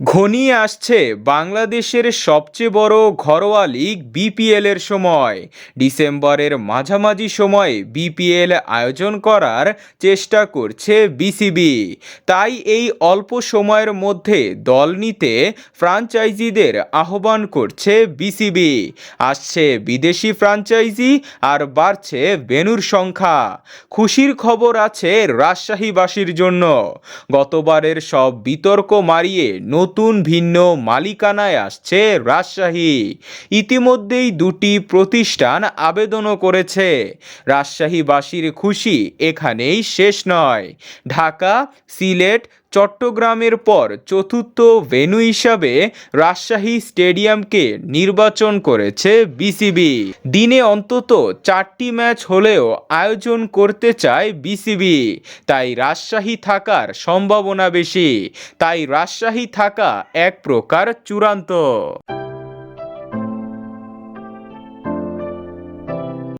ঘনিয়ে আসছে বাংলাদেশের সবচেয়ে বড় ঘরোয়া লিগ বিপিএল এর সময়। ডিসেম্বরের মাঝামাঝি সময়ে বিপিএল আয়োজন করার চেষ্টা করছে বিসিবি। তাই এই অল্প সময়ের মধ্যে দল নিতে ফ্রাঞ্চাইজিদের আহ্বান করছে বিসিবি। আসছে বিদেশি ফ্রাঞ্চাইজি আর বাড়ছে বেনুর সংখ্যা। খুশির খবর আছে রাজশাহীবাসীর জন্য। গতবারের সব বিতর্ক মারিয়ে নতুন ভিন্ন মালিকানায় আসছে রাজশাহী। ইতিমধ্যেই দুটি প্রতিষ্ঠান আবেদনও করেছে। রাজশাহীবাসীর খুশি এখানেই শেষ নয়। ঢাকা, সিলেট চট্টগ্রামের পর চতুর্থ ভেন্যু হিসাবে রাজশাহী স্টেডিয়ামকে নির্বাচন করেছে বিসিবি। দিনে অন্তত চারটি ম্যাচ হলেও আয়োজন করতে চায় বিসিবি। তাই রাজশাহী থাকার সম্ভাবনা বেশি। তাই রাজশাহী থাকা এক প্রকার চূড়ান্ত।